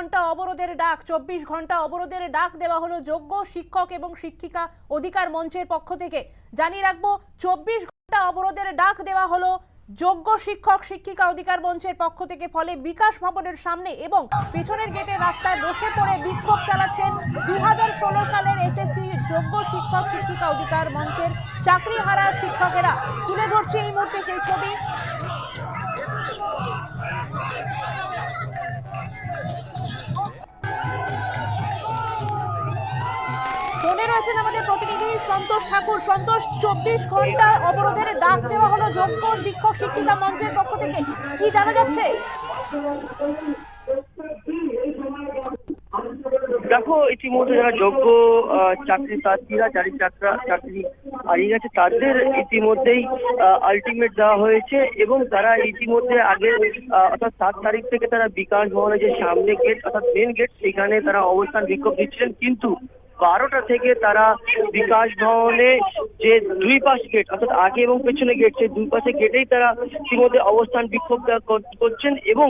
ঘণ্টা অবরোধের ডাক, চব্বিশ ঘণ্টা অবরোধের ডাক দেওয়া হলো যোগ্য, শিক্ষক এবং শিক্ষিকা অধিকার মঞ্চের পক্ষ থেকে। জানিয়ে রাখব, চব্বিশ ঘণ্টা অবরোধের ডাক দেওয়া হলো যোগ্য, শিক্ষক, শিক্ষিকা অধিকার মঞ্চের পক্ষ থেকে। ফলে বিকাশ ভবনের সামনে এবং পেছনের গেটের রাস্তায় বসে পড়ে বিক্ষোভ চালাচ্ছেন দু হাজার ষোলো সালের এসএসসি যোগ্য, শিক্ষক, শিক্ষিকা অধিকার মঞ্চের চাকরি হারা শিক্ষকেরা। তুলে ধরছে এই মুহূর্তে সেই ছবি। ফোনে রয়েছেন আমাদের প্রতিনিধি সন্তোষ ঠাকুর। সন্তোষ, চব্বিশ ঘণ্টা অবরোধের ডাক দেওয়া হলো যোগ্য শিক্ষক শিক্ষিকা মঞ্চের পক্ষ থেকে। কি জানা যাচ্ছে? দেখো, ইতিমধ্যে যারা যোগ্য চাকরি প্রার্থীরা, চাকরা চাকরি হারিয়ে গেছে, তাদের ইতিমধ্যেই আলটিমেট দেওয়া হয়েছে এবং তারা ইতিমধ্যে আগে অর্থাৎ সাত তারিখ থেকে তারা বিকাশ ভবনের যে সামনে গেট অর্থাৎ মেন গেট সেখানে তারা অবস্থান বিক্ষোভ দিচ্ছিলেন। কিন্তু বারোটা থেকে তারা বিকাশ ভবনে যে দুই পাশ গেট অর্থাৎ আগে এবং পেছনে গেট সেই দুই পাশে গেটেই তারা ইতিমধ্যে অবস্থান বিক্ষোভ করছেন এবং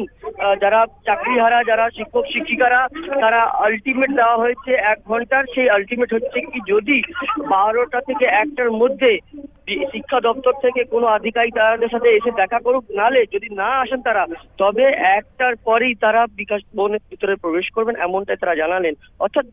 যারা চাকরিহারা, যারা শিক্ষক, শিক্ষিকারা, তারা আলটিমেট দেওয়া হয়েছে এক ঘণ্টার। সেই আলটিমেট হচ্ছে কি, যদি বারোটা থেকে একটার মধ্যে শিক্ষা দপ্তর থেকে কোনো আধিকারিক তাদের সাথে এসে দেখা করুক নালে যদি না আসেন তারা তবে একটার পরেই তারা বিকাশ ভবনের ভিতরে প্রবেশ করবেন এমনটাই তারা জানালেন। অর্থাৎ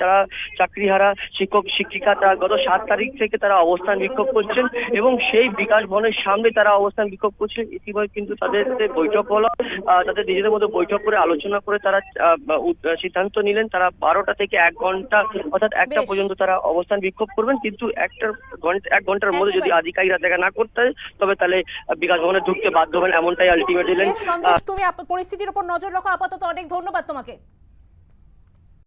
যারা চাকরিহারা শিক্ষক শিক্ষিকা তারা গত সাত তারিখ থেকে তারা অবস্থান বিক্ষোভ করছেন এবং সেই বিকাশ ভবনের সামনে তারা অবস্থান বিক্ষোভ করছেন ইতিমধ্যে কিন্তু তাদের বৈঠক হলো। আহ, তাদের নিজেদের মধ্যে বৈঠক করে আলোচনা করে তারা সিদ্ধান্ত নিলেন। তারা বারোটা থেকে এক ঘণ্টা অর্থাৎ একটা পর্যন্ত তারা অবস্থান বিক্ষোভ করবেন। কিন্তু একটা ঘণ্টা এক ঘণ্টার মধ্যে যদি একেবারে। আধিকারিকরা দেখা না করতে হয়, তবে তাহলে বিকাশ ভবনে ঢুকতে বাধ্য হবেন এমনটাই আলটিমেট দিলেন সন্তোষ তুমি পরিস্থিতির উপর নজর রাখো আপাতত অনেক ধন্যবাদ তোমাকে